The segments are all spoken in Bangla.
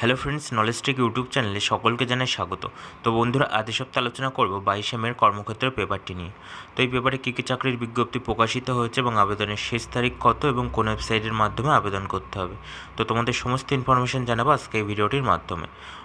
হ্যালো ফ্রেন্ডস নলেজ ইউটিউব চ্যানেলে সকলকে জানাই স্বাগত। তো বন্ধুরা, আজ সপ্তাহে আলোচনা করব বাইশে মেয়ের কর্মক্ষেত্রের পেপারটি নিয়ে। তো এই পেপারে কী কী চাকরির বিজ্ঞপ্তি প্রকাশিত হয়েছে এবং আবেদনের শেষ তারিখ কত এবং কোন ওয়েবসাইটের মাধ্যমে আবেদন করতে হবে। তো তোমাদের সমস্ত ইনফরমেশন জানাব আজকে এই ভিডিওটির মাধ্যমে।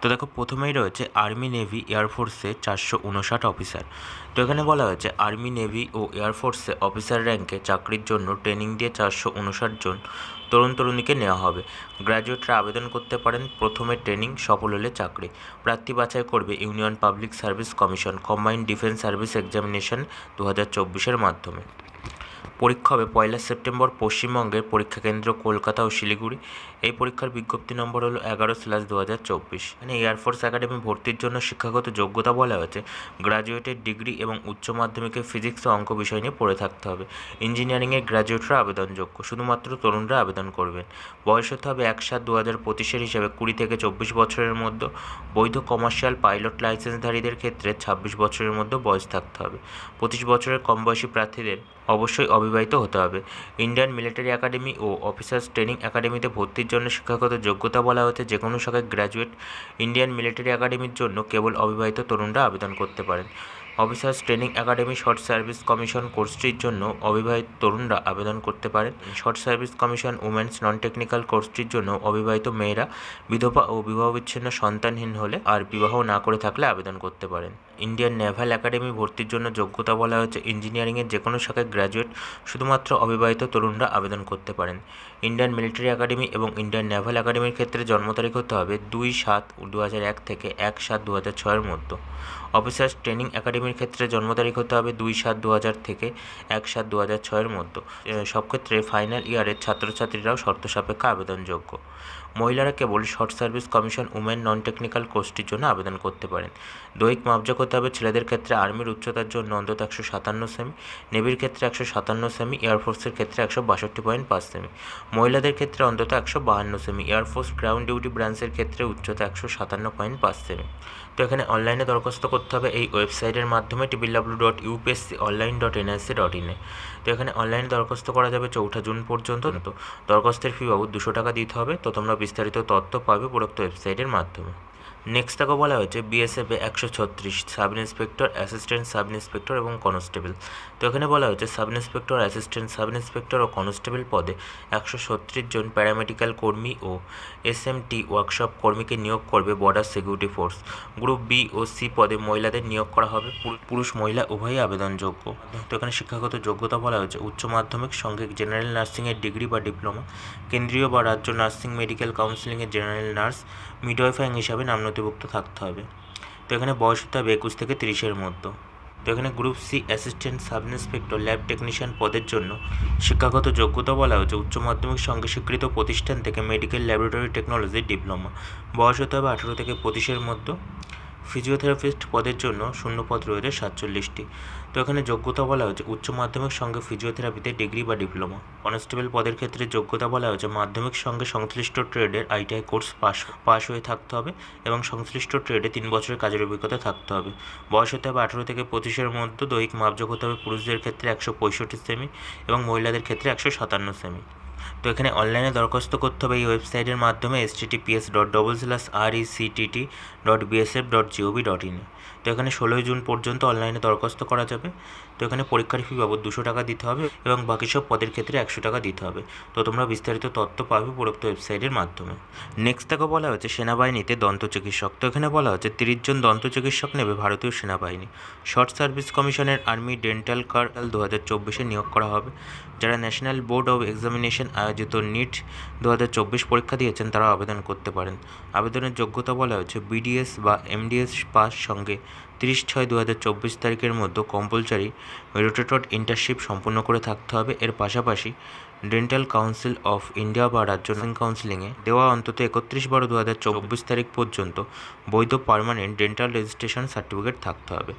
তো দেখো, প্রথমেই রয়েছে আর্মি নেভি এয়ারফোর্সে চারশো উনষাট অফিসার তো এখানে বলা হয়েছে আর্মি নেভি ও এয়ারফোর্সে অফিসার র্যাঙ্কে চাকরির জন্য ট্রেনিং দিয়ে চারশো উনষাট জন তরুণ তরুণীকে নেওয়া হবে। গ্র্যাজুয়েটরা আবেদন করতে পারেন, প্রথমে ট্রেনিং সফল হলে চাকরি। প্রার্থী বাছাই করবে union public service commission combined defence service examination দু হাজার চব্বিশের মাধ্যমে। পরীক্ষা হবে পয়লা সেপ্টেম্বর পশ্চিমবঙ্গের পরীক্ষা কেন্দ্র কলকাতা ও শিলিগুড়ি। এই পরীক্ষার বিজ্ঞপ্তি নম্বর হলো এগারো স্ল্যাশ দু হাজার চব্বিশ। এখানে এয়ারফোর্স একাডেমি ভর্তির জন্য শিক্ষাগত যোগ্যতা বলা হয়েছে। গ্র্যাজুয়েটের ডিগ্রি এবং উচ্চ মাধ্যমিকে ফিজিক্স ও অঙ্ক বিষয় নিয়ে পড়ে থাকতে হবে। ইঞ্জিনিয়ারিংয়ের গ্র্যাজুয়েটরা আবেদনযোগ্য, শুধুমাত্র তরুণরা আবেদন করবেন। বয়স হতে হবে এক সাত দু হাজার পঁচিশের হিসাবে কুড়ি থেকে চব্বিশ বছরের মধ্যে। বৈধ কমার্শিয়াল পাইলট লাইসেন্সধারীদের ক্ষেত্রে ছাব্বিশ বছরের মধ্যে বয়স থাকতে হবে। পঁচিশ বছরের কম বয়সী প্রার্থীদের অবশ্যই অবিবাহিত হতে হবে। ইন্ডিয়ান মিলিটারি একাডেমি ও অফিসার্স ট্রেনিং একাডেমিতে ভর্তির জন্য শিক্ষাগত যোগ্যতা বলা হয়েছে। যে কোনো শাখায় গ্র্যাজুয়েট ইন্ডিয়ান মিলিটারি একাডেমির জন্য কেবল অবিবাহিত তরুণরা আবেদন করতে পারেন। Officers training academy short service commission কোর্সটির জন্য অবিবাহিত তরুণরা আবেদন করতে পারেন। Short service commission women's non technical কোর্সটির জন্য অবিবাহিত মেয়েরা বিধবা ও বিবাহ বিচ্ছিন্ন সন্তানহীন হলে আর বিবাহ না করে থাকলে আবেদন করতে পারেন। ইন্ডিয়ান নেভাল একাডেমি ভর্তির জন্য যোগ্যতা বলা হয়েছে ইঞ্জিনিয়ারিংয়ের যে কোনো শাখায় গ্র্যাজুয়েট শুধুমাত্র অবিবাহিত তরুণরা আবেদন করতে পারেন। ইন্ডিয়ান মিলিটারি একাডেমি এবং ইন্ডিয়ান নেভাল একাডেমির ক্ষেত্রে জন্ম তারিখ হতে হবে দুই সাত দু এক থেকে এক সাত দু হাজার ছয়ের মধ্যে। অফিসার্স ট্রেনিং একাডেমির ক্ষেত্রে জন্ম তারিখ হতে হবে দুই সাত দু হাজার থেকে এক সাত দু হাজার ছয়ের মধ্যে। সব ক্ষেত্রে ফাইনাল ইয়ারের ছাত্রছাত্রীরাও শর্ত সাপেক্ষে আবেদনযোগ্য। মহিলারা কেবল short service commission, women non technical কোর্সটির জন্য আবেদন করতে পারেন। দৈহিক মাপযোগ হতে হবে ছেলেদের ক্ষেত্রে আর্মির উচ্চতার জন্য অন্তত একশো সাতান্ন সেমি, নেভির ক্ষেত্রে একশো সাতান্ন সেমি এয়ারফোর্সের ক্ষেত্রে একশো বাষট্টি পয়েন্ট পাঁচ সেমি। মহিলাদের ক্ষেত্রে অন্তত একশো বাহান্ন সেমি এয়ারফোর্স গ্রাউন্ড ডিউটি ব্রাঞ্চের ক্ষেত্রে উচ্চতা একশো সাতান্ন পয়েন্ট পাঁচ সেমি। তো এখানে অনলাইনে দরখাস্ত করতে হবে, এই ওয়েবসাইটের মাধ্যমে triple W dot UPSC online dot NIC dot ইনে তো এখানে অনলাইনে দরখাস্ত করা যাবে চৌঠা জুন পর্যন্ত। তো দরখাস্তের ফি বাবদ দুশো টাকা দিতে হবে। তো তোমরা বিস্তারিত তথ্য পাবে উপরোক্ত ওয়েবসাইটের মাধ্যমে। নেক্সট তাকে বলা হয়েছে বিএসএফে একশো ছত্রিশ sub inspector assistant sub inspector এবং কনস্টেবল। তো এখানে বলা হয়েছে sub inspector assistant sub inspector ও কনস্টেবল পদে একশো ছত্রিশ জন প্যারামেডিক্যাল কর্মী ও এসএমটি ওয়ার্কশপ কর্মীকে নিয়োগ করবে border security force group B ও সি পদে মহিলাদের নিয়োগ করা হবে। পুরুষ, মহিলা, উভয়ই আবেদনযোগ্য। তো এখানে শিক্ষাগত যোগ্যতা বলা হয়েছে উচ্চ মাধ্যমিক সঙ্গে জেনারেল নার্সিংয়ের ডিগ্রি বা ডিপ্লোমা কেন্দ্রীয় বা রাজ্য নার্সিং মেডিকেল কাউন্সিলিংয়ের জেনারেল নার্স মিডওয়াইফাইং হিসাবে নাম নথিভুক্ত থাকতে হবে। তো এখানে বয়স হতে হবে একুশ থেকে তিরিশের মধ্যে। তো এখানে group C assistant sub inspector lab technician পদের জন্য শিক্ষাগত যোগ্যতা বলা হয়েছে। উচ্চ মাধ্যমিক সঙ্গে স্বীকৃত প্রতিষ্ঠান থেকে মেডিকেল ল্যাবরেটরি টেকনোলজি ডিপ্লোমা। বয়স হতে হবে আঠেরো থেকে পঁচিশের মধ্যে। ফিজিওথেরাপিস্ট পদের জন্য শূন্যপদ রয়েছে সাতচল্লিশটি। তো এখানে যোগ্যতা বলা হয়েছে, উচ্চ মাধ্যমিক সঙ্গে ফিজিওথেরাপিতে ডিগ্রি বা ডিপ্লোমা। কনস্টেবল পদের ক্ষেত্রে যোগ্যতা বলা হয়েছে, মাধ্যমিক সঙ্গে সংশ্লিষ্ট ট্রেডের আইটিআই কোর্স পাস পাস হয়ে থাকতে হবে এবং সংশ্লিষ্ট ট্রেডে তিন বছরের কাজের অভিজ্ঞতা থাকতে হবে। বয়স হতে হবে আঠেরো থেকে পঁচিশের মধ্যে, দৈহিক মাপযোগ হতে হবে পুরুষদের ক্ষেত্রে একশো পঁয়ষট্টি সেমি এবং মহিলাদের ক্ষেত্রে একশো সাতান্ন সেমি। তো এখানে অনলাইনে দরখাস্ত করতে হবে এই ওয়েবসাইটের মাধ্যমে https dot double slash R E CTT dot BSF dot GOV dot in তো এখানে ষোলোই জুন পর্যন্ত অনলাইনে দরখাস্ত করা যাবে। তো এখানে পরীক্ষার ফি বাবদ দুশো টাকা দিতে হবে এবং বাকি সব পদের ক্ষেত্রে একশো টাকা দিতে হবে। তো তোমরা বিস্তারিত তথ্য পাবে উপরোক্ত ওয়েবসাইটের মাধ্যমে। নেক্সট থেকে বলা হয়েছে সেনাবাহিনীতে দন্ত চিকিৎসক। তো এখানে বলা হচ্ছে তিরিশ জন দন্ত চিকিৎসক নেবে ভারতীয় সেনাবাহিনী। শর্ট সার্ভিস কমিশনের আর্মি ডেন্টাল কার্টাল দু হাজার চব্বিশে নিয়োগ করা হবে। যারা ন্যাশনাল বোর্ড অফ এক্সামিনেশন আয়োজিত নিট দু হাজার চব্বিশ পরীক্ষা দিয়েছেন তারা আবেদন করতে পারেন। আবেদনের যোগ্যতা বলা হয়েছে বিডিএস বা এমডিএস পাস সঙ্গে তিরিশ ছয় দু হাজার চব্বিশ তারিখের মধ্যে কম্পালসারি রোটেটড ইন্টার্নশিপ সম্পূর্ণ করে থাকতে হবে। এর পাশাপাশি ডেন্টাল কাউন্সিল অফ ইন্ডিয়া বা রাজ্য কাউন্সিলিংয়ে দেওয়া অন্তত একত্রিশ বারো দু হাজার চব্বিশ তারিখ পর্যন্ত বৈধ পার্মানেন্ট ডেন্টাল রেজিস্ট্রেশন সার্টিফিকেট থাকতে হবে।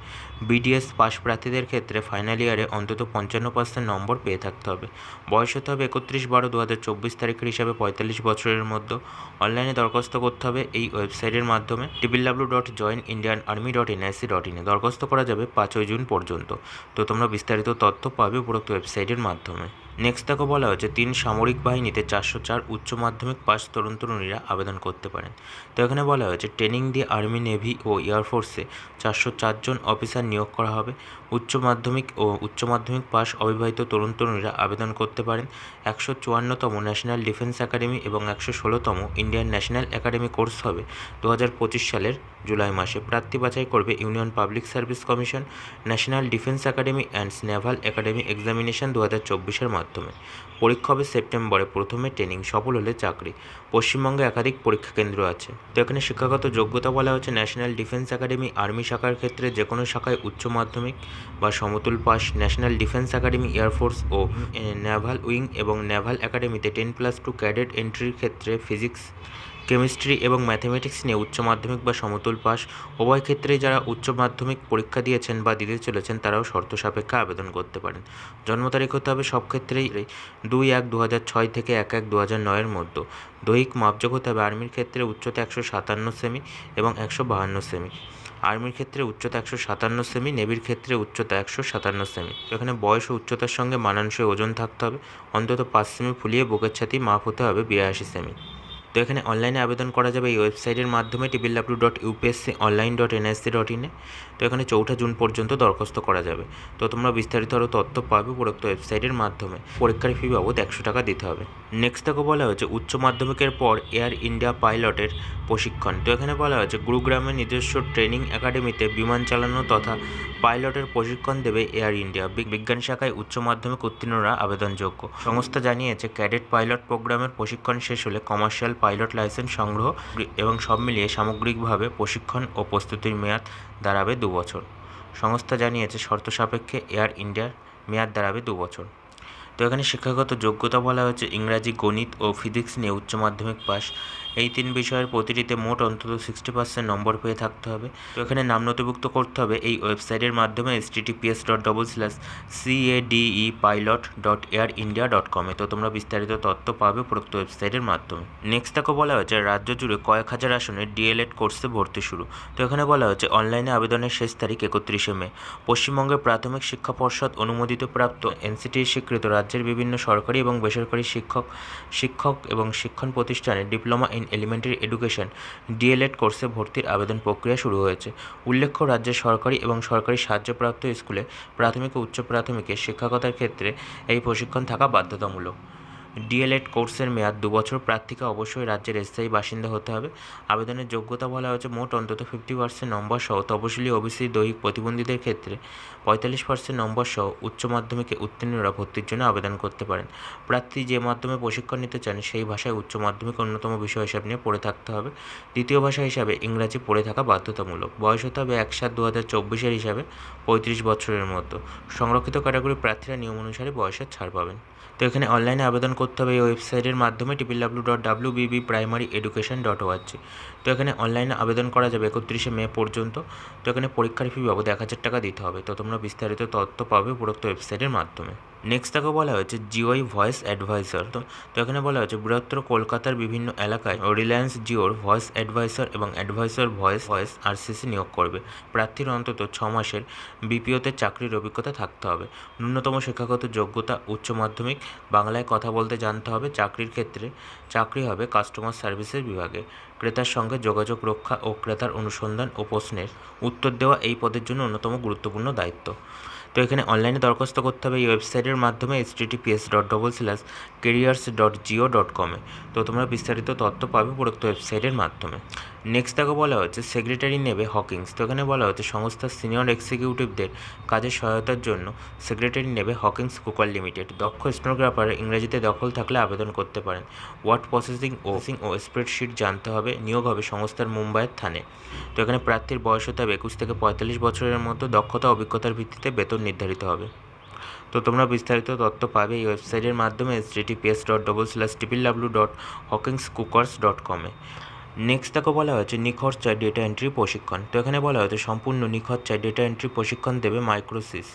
বিডিএস পাস প্রার্থীদের ক্ষেত্রে ফাইনাল ইয়ারে অন্তত পঞ্চান্ন পার্সেন্ট নম্বর পেয়ে থাকতে হবে। বয়স হতে হবে একত্রিশ বারো দু হাজার চব্বিশ তারিখের হিসাবে পঁয়তাল্লিশ বছরের মধ্যে। অনলাইনে দরখাস্ত করতে হবে এই ওয়েবসাইটের মাধ্যমে। Triple W dot join Indian army dot NIC dot ইনে দরখাস্ত করা যাবে পাঁচই জুন পর্যন্ত। তো তোমরা বিস্তারিত তথ্য পাবে উপরোক্ত ওয়েবসাইটের মাধ্যমে। নেক্সট দেখো বলা হয়েছে, তিন সামরিক বাহিনীতে চারশো চার উচ্চ মাধ্যমিক পাস তরুণ তরুণীরা আবেদন করতে পারেন। তো এখানে বলা হয়েছে, ট্রেনিং দিয়ে আর্মি, নেভি ও এয়ারফোর্সে চারশো চারজন অফিসার নিয়োগ করা হবে। উচ্চ মাধ্যমিক ও উচ্চ মাধ্যমিক পাস অবিবাহিত তরুণ তরুণীরা আবেদন করতে পারেন। একশো চুয়ান্নতম ন্যাশনাল ডিফেন্স একাডেমি এবং একশো ষোলোতম ইন্ডিয়ান ন্যাশনাল একাডেমি কোর্স হবে। দু হাজার পঁচিশ সালের জুলাই মাসে প্রার্থী বাছাই করবে union public service commission, national defence academy and naval academy examination দু হাজার চব্বিশের মাধ্যমে। পরীক্ষা হবে সেপ্টেম্বরে। প্রথমে ট্রেনিং সফল হলে চাকরি। পশ্চিমবঙ্গে একাধিক পরীক্ষা কেন্দ্র আছে। তো এখানে শিক্ষাগত যোগ্যতা বলা হচ্ছে ন্যাশনাল ডিফেন্স একাডেমি, আর্মি শাখার ক্ষেত্রে যে কোনো শাখায় উচ্চ মাধ্যমিক বা সমতুল pass, national defence academy air force ও নেভাল উইং এবং নেভাল একাডেমিতে টেন প্লাস টু ক্যাডেট এন্ট্রির ক্ষেত্রে ফিজিক্স কেমিস্ট্রি এবং ম্যাথমেটিক্স নিয়ে উচ্চ মাধ্যমিক বা সমতুল পাস উভয় ক্ষেত্রেই যারা উচ্চ মাধ্যমিক পরীক্ষা দিয়েছেন বা দিতে চলেছেন, তারাও শর্ত সাপেক্ষে আবেদন করতে পারেন। জন্ম তারিখ হতে হবে সব ক্ষেত্রেই দুই এক দু ছয় থেকে এক এক দু হাজার নয়ের মধ্যে। দৈহিক মাপযোগ হতে হবে আর্মির ক্ষেত্রে উচ্চতা একশো সাতান্ন সেমি এবং একশো বাহান্ন সেমি। আর্মির ক্ষেত্রে উচ্চতা একশো সাতান্ন সেমি, নেভির ক্ষেত্রে উচ্চতা একশো সাতান্ন সেমি। এখানে বয়স ও উচ্চতার সঙ্গে মানানসই ওজন থাকতে হবে। অন্তত পাঁচ সেমি ফুলিয়ে বুকের ছাতি মাপ হতে হবে বিরাশি সেমি। তো এখানে অনলাইনে আবেদন করা যাবে এই ওয়েবসাইটের মাধ্যমে triple W dot UPSC online dot NSC dot ইনে তো এখানে চৌঠা জুন পর্যন্ত দরখাস্ত করা যাবে। তো তোমরা বিস্তারিত আরও তথ্য পাবে উপরোক্ত ওয়েবসাইটের মাধ্যমে। পরীক্ষার ফি বাবদ একশো টাকা দিতে হবে। নেক্সট থেকে বলা হয়েছে, উচ্চ মাধ্যমিকের পর এয়ার ইন্ডিয়া পাইলটের প্রশিক্ষণ। তো এখানে বলা হয়েছে গুরুগ্রামের নিজস্ব ট্রেনিং একাডেমিতে বিমান চালানো তথা পাইলটের প্রশিক্ষণ দেবে এয়ার ইন্ডিয়া বিজ্ঞান শাখায় উচ্চ মাধ্যমিক উত্তীর্ণরা আবেদনযোগ্য। সংস্থা জানিয়েছে ক্যাডেট পাইলট প্রোগ্রামের প্রশিক্ষণ শেষ হলে কমার্শিয়াল পাইলট লাইসেন্স সংগ্রহ এবং সব মিলিয়ে সামগ্রিকভাবে প্রশিক্ষণ ও প্রস্তুতির মেয়াদ দাঁড়াবে দু বছর। সংস্থা জানিয়েছে, শর্ত সাপেক্ষে এয়ার ইন্ডিয়ার মেয়াদ দাঁড়াবে দু বছর। তো এখানে শিক্ষাগত যোগ্যতা বলা হয়েছে, ইংরাজি, গণিত ও ফিজিক্স নিয়ে উচ্চ মাধ্যমিক পাস। এই তিন বিষয়ের প্রতিটিতে মোট অন্তত সিক্সটি পার্সেন্ট নম্বর পেয়ে থাকতে হবে। তো এখানে নাম নথিভুক্ত করতে হবে এই ওয়েবসাইটের মাধ্যমে https dot double slash CADE pilot dot Air India dot কমে তো তোমরা বিস্তারিত তথ্য পাবে উপরোক্ত ওয়েবসাইটের মাধ্যমে। নেক্সট তাকে বলা হয়েছে রাজ্য জুড়ে কয়েক হাজার আসনে ডিএলএড কোর্সে ভর্তি শুরু। তো এখানে বলা হয়েছে অনলাইনে আবেদনের শেষ তারিখ একত্রিশে মে। পশ্চিমবঙ্গের প্রাথমিক শিক্ষা পর্ষদ অনুমোদিত প্রাপ্ত এনসিটি স্বীকৃত রাজ্যের বিভিন্ন সরকারি এবং বেসরকারি শিক্ষক শিক্ষক এবং শিক্ষণ প্রতিষ্ঠানে diploma in elementary education, DLED কোর্সে ভর্তির আবেদন প্রক্রিয়া শুরু হয়েছে। উল্লেখ্য, রাজ্যের সরকারি এবং সরকারি সাহায্যপ্রাপ্ত স্কুলে প্রাথমিক ও উচ্চ প্রাথমিকের শিক্ষকতার ক্ষেত্রে এই প্রশিক্ষণ থাকা বাধ্যতামূলক। ডিএলএড কোর্সের মেয়াদ দু বছর। প্রার্থীকে অবশ্যই রাজ্যের স্থায়ী বাসিন্দা হতে হবে। আবেদনের যোগ্যতা বলা হয়েছে মোট অন্তত ফিফটি পার্সেন্ট নম্বর সহ। তপশিলি ওবিসি দৈহিক প্রতিবন্ধীদের ক্ষেত্রে পঁয়তাল্লিশ পার্সেন্ট নম্বর সহ উচ্চ মাধ্যমিকে উত্তীর্ণরা ভর্তির জন্য আবেদন করতে পারেন। প্রার্থী যে মাধ্যমে প্রশিক্ষণ নিতে চান, সেই ভাষায় উচ্চ মাধ্যমিক অন্যতম বিষয় হিসাব নিয়ে পড়ে থাকতে হবে। দ্বিতীয় ভাষা হিসাবে ইংরাজি পড়ে থাকা বাধ্যতামূলক। বয়স হতে হবে এক সাত দু হাজার চব্বিশের হিসাবে পঁয়ত্রিশ বছরের মতো। সংরক্ষিত ক্যাটাগরি প্রার্থীরা নিয়ম অনুসারে বয়সের ছাড় পাবেন। তো এখানে অনলাইনে আবেদন করতে হবে। এই ওয়েবসাইটের মাধ্যমে triple W dot W BB primary education dot O R G তো এখানে অনলাইনে আবেদন করা যাবে একত্রিশে মে পর্যন্ত। তো এখানে পরীক্ষার ফি বাবদ এক হাজার টাকা দিতে হবে। তো তোমরা বিস্তারিত তথ্য পাবে উপরোক্ত ওয়েবসাইটের মাধ্যমে। নেক্সট তাকে বলা হয়েছে জিওই ভয়েস অ্যাডভাইসার তো তো এখানে বলা হয়েছে, বৃহত্তর কলকাতার বিভিন্ন এলাকায় রিলায়েন্স জিওর ভয়েস অ্যাডভাইসার এবং অ্যাডভাইসার ভয়েস ভয়েস আরসিসি নিয়োগ করবে। প্রার্থীর অন্তত ছ মাসের বিপিওতে চাকরির অভিজ্ঞতা থাকতে হবে। ন্যূনতম শিক্ষাগত যোগ্যতা উচ্চ মাধ্যমিক, বাংলায় কথা বলতে জানতে হবে, চাকরির ক্ষেত্রে চাকরি হবে কাস্টমার সার্ভিসের বিভাগে। ক্রেতার সঙ্গে যোগাযোগ রক্ষা ও ক্রেতার অনুসন্ধান ও প্রশ্নের উত্তর দেওয়া এই পদের জন্য অন্যতম গুরুত্বপূর্ণ দায়িত্ব। তো এখানে অনলাইনে দরখাস্ত করতে হবে এই ওয়েবসাইটের মাধ্যমে https dot double slash careers dot Jio dot কমে তো তোমরা বিস্তারিত তথ্য পাবে উপরোক্ত ওয়েবসাইটের মাধ্যমে। নেক্সট তাকে বলা হচ্ছে সেক্রেটারি নেবে হকিংস তো এখানে বলা হচ্ছে সংস্থার সিনিয়র এক্সিকিউটিভদের কাজে সহায়তার জন্য সেক্রেটারি নেবে হকিংস কুকার লিমিটেড দক্ষ স্টেনোগ্রাফার ইংরেজিতে দখল থাকলে আবেদন করতে পারেন। ওয়ার্ড প্রসেসিং ও ও স্প্রেডশিট জানতে হবে, নিয়োগ হবে সংস্থার মুম্বাইয়ের থানে। তো এখানে প্রার্থীর বয়স হতে হবে একুশ থেকে পঁয়তাল্লিশ বছরের মধ্যে, দক্ষতা অভিজ্ঞতার ভিত্তিতে বেতন নির্ধারিত হবে। তো তোমরা বিস্তারিত তথ্য পাবে এই ওয়েবসাইটের মাধ্যমে S dot double slash triple W dot Hawkins cookers dot কমে নেক্সট তাকে বলা হয়েছে নিখরচায় ডেটা এন্ট্রি প্রশিক্ষণ। তো এখানে বলা হয়েছে সম্পূর্ণ নিখরচায় ডেটা এন্ট্রি প্রশিক্ষণ দেবে মাইক্রোসিস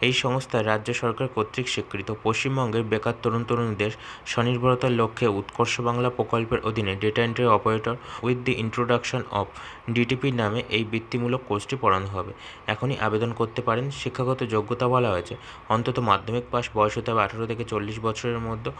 এই সংস্থা রাজ্য সরকার কর্তৃক স্বীকৃত। পশ্চিমবঙ্গের বেকার তরুণ তরুণীদের স্বনির্ভরতার লক্ষ্যে উৎকর্ষ বাংলা প্রকল্পের অধীনে data entry operator with the introduction of DTP নামে এই বৃত্তিমূলক কোর্সটি পড়ানো হবে। এখনই আবেদন করতে পারেন, শিক্ষাগত যোগ্যতা বলা হয়েছে। অন্তত মাধ্যমিক পাস বয়স হতে হবে আঠারো থেকে চল্লিশ বছরের মধ্যে।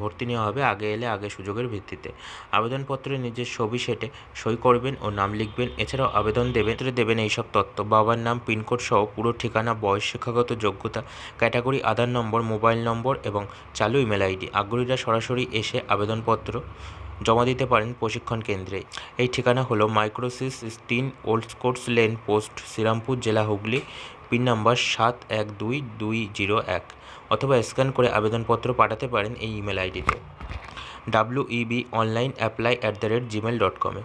ভর্তি নেওয়া হবে আগে এলে আগে সুযোগের ভিত্তিতে। আবেদনপত্রে নিজের ছবি সেটে সই করবেন ও নাম লিখবেন। এছাড়াও আবেদন দেবেন দেবেন এইসব তথ্য। বাবার নাম, পিনকোড সহ পুরো ঠিকানা, বয়স, শিক্ষাগত যোগ্যতা, ক্যাটাগরি, আধার নম্বর, মোবাইল নম্বর এবং চালু ইমেল আইডি। আগ্রহীরা সরাসরি এসে আবেদনপত্র জমা দিতে পারেন প্রশিক্ষণ কেন্দ্রে। এই ঠিকানা হলো Microsystem old courts lane post, Serampore, জেলা হুগলি, পিন নাম্বার সাত এক দুই দুই জিরো এক, অথবা স্ক্যান করে আবেদনপত্র পাঠাতে পারেন এই ইমেল আইডিতে। W B online apply at the rate Gmail dot কমে।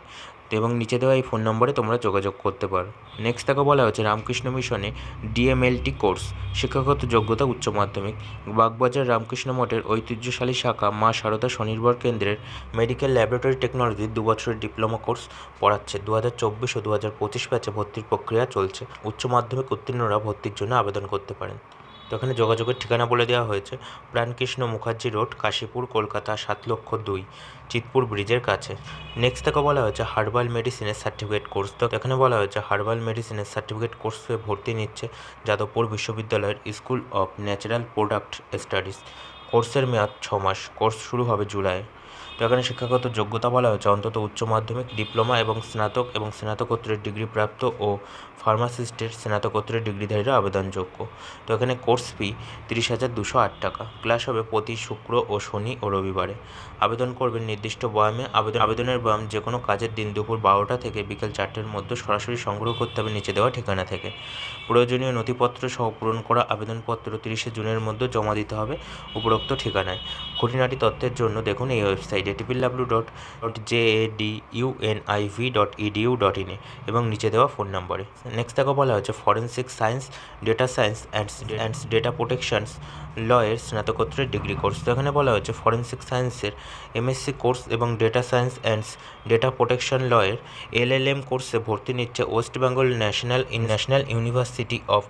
এবং নিচে দেওয়া এই ফোন নম্বরে তোমরা যোগাযোগ করতে পারো। নেক্সট তাকে বলা হচ্ছে রামকৃষ্ণ মিশনে ডিএমএলটি কোর্স শিক্ষাগত যোগ্যতা উচ্চ মাধ্যমিক, বাগবাজার রামকৃষ্ণ মঠের ঐতিহ্যশালী শাখা মা সারদা স্বনির্ভর কেন্দ্রের মেডিকেল ল্যাবরেটরি টেকনোলজির দু বছরের ডিপ্লোমা কোর্স পড়াচ্ছে। দু হাজার চব্বিশ ও দু হাজার পঁচিশ ব্যাচে ভর্তির প্রক্রিয়া চলছে। উচ্চ মাধ্যমিক উত্তীর্ণরা ভর্তির জন্য আবেদন করতে পারেন। তো এখানে যোগাযোগের ঠিকানা বলে দেওয়া হয়েছে। প্রাণকৃষ্ণ মুখার্জি রোড, কাশীপুর, কলকাতা, সাত লক্ষ দুই, চিতপুর ব্রিজের কাছে। নেক্সট তাকে বলা হয়েছে হার্বাল মেডিসিনের সার্টিফিকেট কোর্স তো এখানে বলা হয়েছে হার্বাল মেডিসিনের সার্টিফিকেট কোর্সে ভর্তি নিচ্ছে যাদবপুর বিশ্ববিদ্যালয়ের school of natural product studies কোর্সের মেয়াদ ছ মাস। কোর্স শুরু হবে জুলাই। তো এখানে শিক্ষাগত যোগ্যতা বলা হয়েছে। অন্তত উচ্চ মাধ্যমিক, ডিপ্লোমা এবং স্নাতক এবং স্নাতকোত্তরের ডিগ্রি প্রাপ্ত ও ফার্মাসিস্টের স্নাতকোত্তরের ডিগ্রিধারীরা আবেদনযোগ্য। তো এখানে কোর্স ফি তিরিশ হাজার দুশো আট টাকা। ক্লাস হবে প্রতি শুক্র ও শনি ও রবিবারে। আবেদন করবেন নির্দিষ্ট বয়ামে। আবেদন আবেদনের বয়াম যে কোনো কাজের দিন দুপুর বারোটা থেকে বিকেল চারটের মধ্যে সরাসরি সংগ্রহ করতে হবে নিচে দেওয়া ঠিকানা থেকে। প্রয়োজনীয় নথিপত্র সহ পূরণ করা আবেদনপত্র তিরিশে জুনের মধ্যে জমা দিতে হবে উপরোক্ত ঠিকানায়। খুঁটিনাটি তথ্যের জন্য দেখুন এই ওয়েবসাইটে। Triple W dot dot J A D U N I V dot edu dot ইনে এবং নিচে দেওয়া ফোন নম্বরে নেক্সট তাকে বলা হচ্ছে forensic science data science and ands data protections লয়ের স্নাতকোত্তরের ডিগ্রি কোর্স তো এখানে বলা হচ্ছে ফরেন্সিক সায়েন্সের এমএসসি কোর্স এবং data science ands data protection লয়ের LLM কোর্সে ভর্তি নিচ্ছে West Bengal national national university of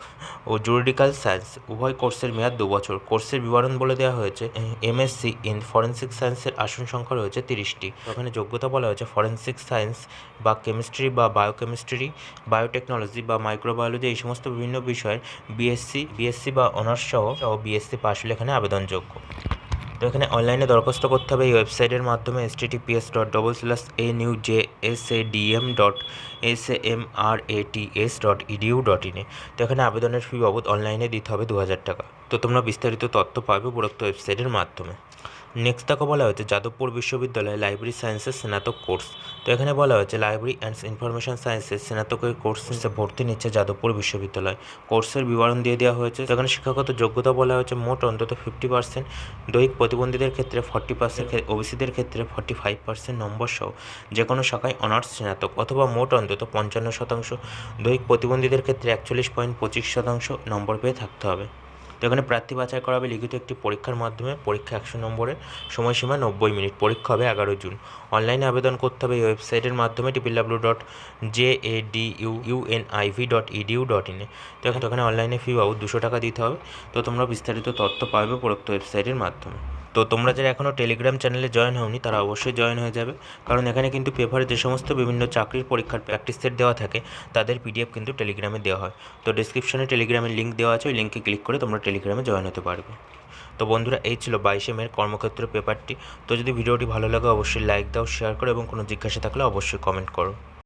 O juridical science উভয় কোর্সের মেয়াদ দু বছর। কোর্সের বিবরণ বলে দেওয়া হয়েছে এমএসসি ইন ফরেন্সিক সায়েন্সের আসন সংখ্যা রয়েছে তিরিশটি। ওখানে যোগ্যতা বলা হয়েছে ফরেন্সিক সায়েন্স বা কেমিস্ট্রি বা বায়োকেমিস্ট্রি বায়োটেকনোলজি বা মাইক্রোবায়োলজি এই সমস্ত বিভিন্ন বিষয়ের বিএসসি বিএসসি বা অনার্স সহ সহ বিএসসি পাশ হলে এখানে আবেদনযোগ্য। তো এখানে অনলাইনে দরখাস্ত করতে হবে। এই ওয়েবসাইটের মাধ্যমে S TPS dot double slash A NU J S A DM dot S A M R A T S dot edu dot ইনে তো এখানে আবেদনের ফি বাবদ অনলাইনে দিতে হবে দু হাজার টাকা। তো তোমরা বিস্তারিত তথ্য পাবে উপরোক্ত ওয়েবসাইটের মাধ্যমে। নেক্সট তাকে বলা হয়েছে যাদবপুর বিশ্ববিদ্যালয়ে লাইব্রেরি সায়েন্সের স্নাতক কোর্স। তো এখানে বলা হয়েছে লাইব্রেরি অ্যান্ড ইনফরমেশন সায়েন্সের স্নাতকের কোর্সে ভর্তি নিচ্ছে যাদবপুর বিশ্ববিদ্যালয়। কোর্সের বিবরণ দিয়ে দেওয়া হয়েছে। এখানে শিক্ষাগত যোগ্যতা বলা হয়েছে মোট অন্তত ফিফটি পার্সেন্ট দৈহিক প্রতিবন্ধীদের ক্ষেত্রে ফর্টি পার্সেন্ট ওবিসিদের ক্ষেত্রে ফর্টি ফাইভ পার্সেন্ট নম্বর সহ যে কোনো শাখায় অনার্স স্নাতক অথবা মোট অন্তত পঞ্চান্ন শতাংশ দৈহিক প্রতিবন্ধীদের ক্ষেত্রে একচল্লিশ পয়েন্ট পঁচিশ শতাংশ নম্বর পেয়ে থাকতে হবে। তো এখানে প্রার্থী বাছাই করা হবে লিখিত একটি পরীক্ষার মাধ্যমে, পরীক্ষা একশো নম্বরের সময়সীমা নব্বই মিনিট, পরীক্ষা হবে এগারো জুন। অনলাইনে আবেদন করতে হবে এই ওয়েবসাইটের মাধ্যমে triple W dot J A D U U N I V dot edu dot ইনে তো এখানে অনলাইনে ফি বাবদ দুশো টাকা দিতে হবে। তো তোমরা বিস্তারিত তথ্য পাবে উপরোক্ত ওয়েবসাইটের মাধ্যমে। তো তোমরা যারা এখনও টেলিগ্রাম চ্যানেলে জয়েন হওনি, তারা অবশ্যই জয়েন হয়ে যাবে। কারণ এখানে কিন্তু পেপারে যে সমস্ত বিভিন্ন চাকরির পরীক্ষার প্র্যাকটিস সেট দেওয়া থাকে, তাদের পিডিএফ কিন্তু টেলিগ্রামে দেওয়া হয়। তো ডিসক্রিপশনে টেলিগ্রামের লিঙ্ক দেওয়া আছে, ওই লিঙ্কে ক্লিক করে তোমরা টেলিগ্রামে জয়েন হতে পারবে। তো বন্ধুরা, এই ছিল বাইশে মের কর্মক্ষেত্র পেপারটি তো যদি ভিডিওটি ভালো লাগে, অবশ্যই লাইক দাও শেয়ার করো এবং কোনো জিজ্ঞাসা থাকলে অবশ্যই কমেন্ট করো।